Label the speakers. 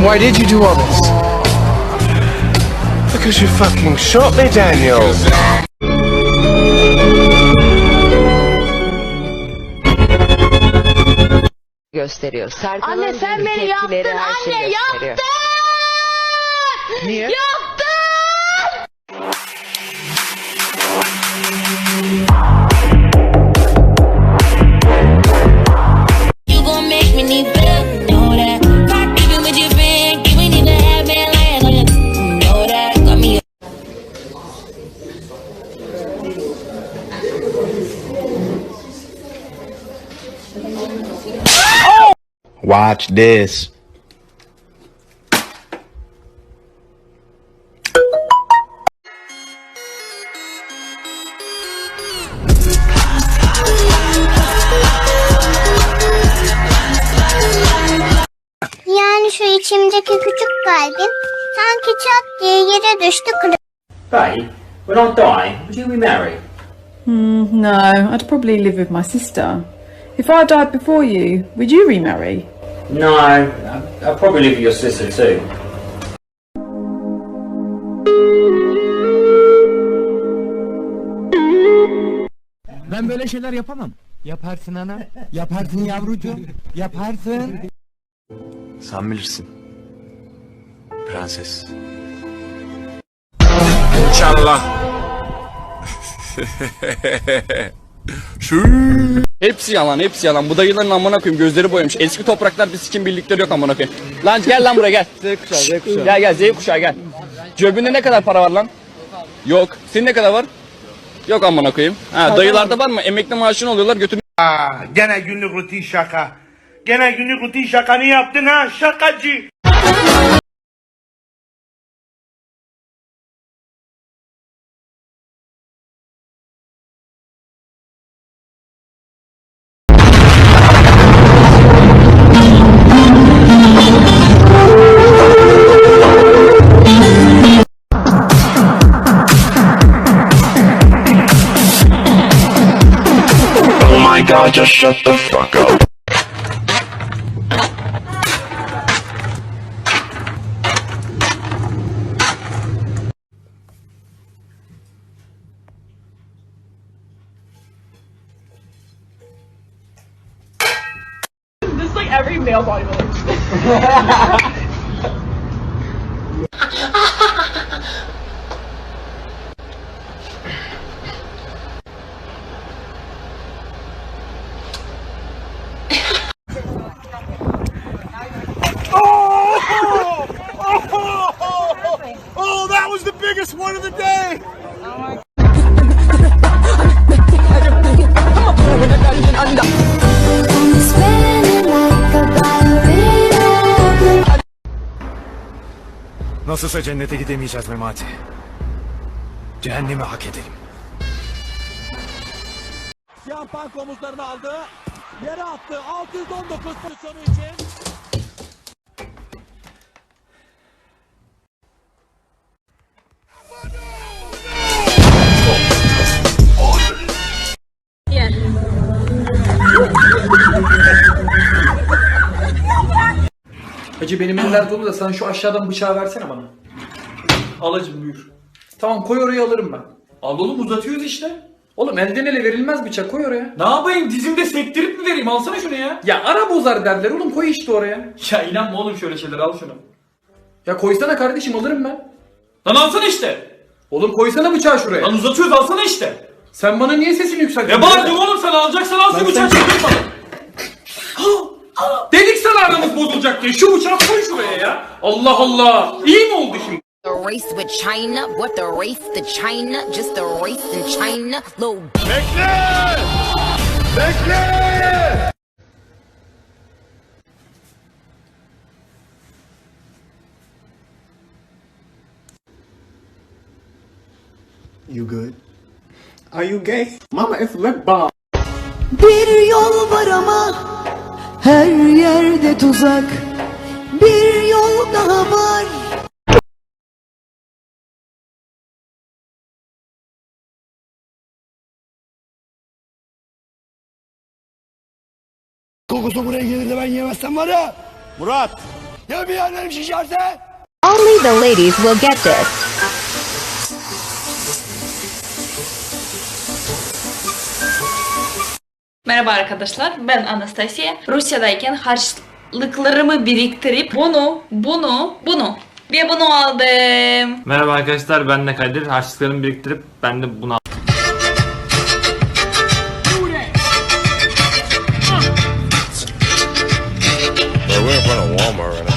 Speaker 1: Well, then why did you do all this? Because you fucking shot me, Daniel.
Speaker 2: gösteriyor. Serkan'ın
Speaker 3: Anne sen beni yaptın
Speaker 2: tepkileri
Speaker 3: anne
Speaker 2: gösteriyor.
Speaker 3: yaptın.
Speaker 1: Niye?
Speaker 3: Yaptın.
Speaker 4: Watch this.
Speaker 5: Yani şu içimdeki küçük kalbim sanki çat diye yere düştü kırıldı.
Speaker 6: Babe, when I die, would you remarry?
Speaker 7: Hmm, no, I'd probably live with my sister. If I died before you, would you remarry?
Speaker 6: No, I- I'd probably live with your sister too.
Speaker 8: Ben böyle şeyler yapamam. Yaparsın ana. Yaparsın yavrucuğum. Yaparsın.
Speaker 4: Sen bilirsin. Prenses.
Speaker 1: İnşallah.
Speaker 9: Hepsi yalan, hepsi yalan. Bu dayıların amına koyayım gözleri boyamış. Eski topraklar bir sikim birlikleri yok amına koyayım. Lan gel lan buraya gel. Z kuşağı, Z kuşağı. Gel gel Z kuşağı gel. Cebinde ne kadar para var lan? Yok. Senin ne kadar var? Yok amına koyayım. Ha dayılarda var mı? Emekli maaşını alıyorlar götür
Speaker 10: Gene günlük rutin şaka. Gene günlük rutin şakanı yaptın ha şakacı.
Speaker 4: Just shut the fuck up.
Speaker 7: This is like every male bodybuilder.
Speaker 10: one of the day.
Speaker 8: Nasılsa cennete gidemeyeceğiz Memati. Cehennemi hak edelim. Şampan omuzlarını aldı. Yere attı. 619 pozisyonu için.
Speaker 9: Hacı benim eller dolu da sen şu aşağıdan bıçağı versene bana. Al hacım buyur. Tamam koy oraya alırım ben. Al oğlum uzatıyoruz işte. Oğlum elden ele verilmez bıçak koy oraya. Ne yapayım dizimde sektirip mi vereyim alsana şunu ya. Ya ara bozar derler oğlum koy işte oraya. Ya inanma oğlum şöyle şeyler al şunu. Ya koysana kardeşim alırım ben. Lan alsana işte. Oğlum koysana bıçağı şuraya. Lan uzatıyoruz alsana işte. Sen bana niye sesini yükseltiyorsun? Ne bağırdın oğlum sen alacaksan al şu bıçağı çekil bana. Dedik sana aramız bozulacak diye. Şu bıçağı koy şuraya ya. Allah Allah. İyi mi oldu şimdi?
Speaker 11: a race with China. What the race to China? Just a race in China. Little
Speaker 8: You good? Are you gay? Mama, it's lip balm.
Speaker 3: Bir yol var ama her yerde tuzak. Bir yol daha var.
Speaker 8: Kokusu buraya gelir de ben yemezsem var ya. Murat,
Speaker 12: Ya bir yerlerim şişerse?
Speaker 3: Only the ladies will get this.
Speaker 13: Merhaba arkadaşlar, ben Anastasiya. Rusya'dayken harçlıklarımı biriktirip bunu, bunu, bunu ve bunu aldım.
Speaker 14: Merhaba arkadaşlar, ben de Kadir. Harçlıklarımı biriktirip ben de bunu aldım. Well, we went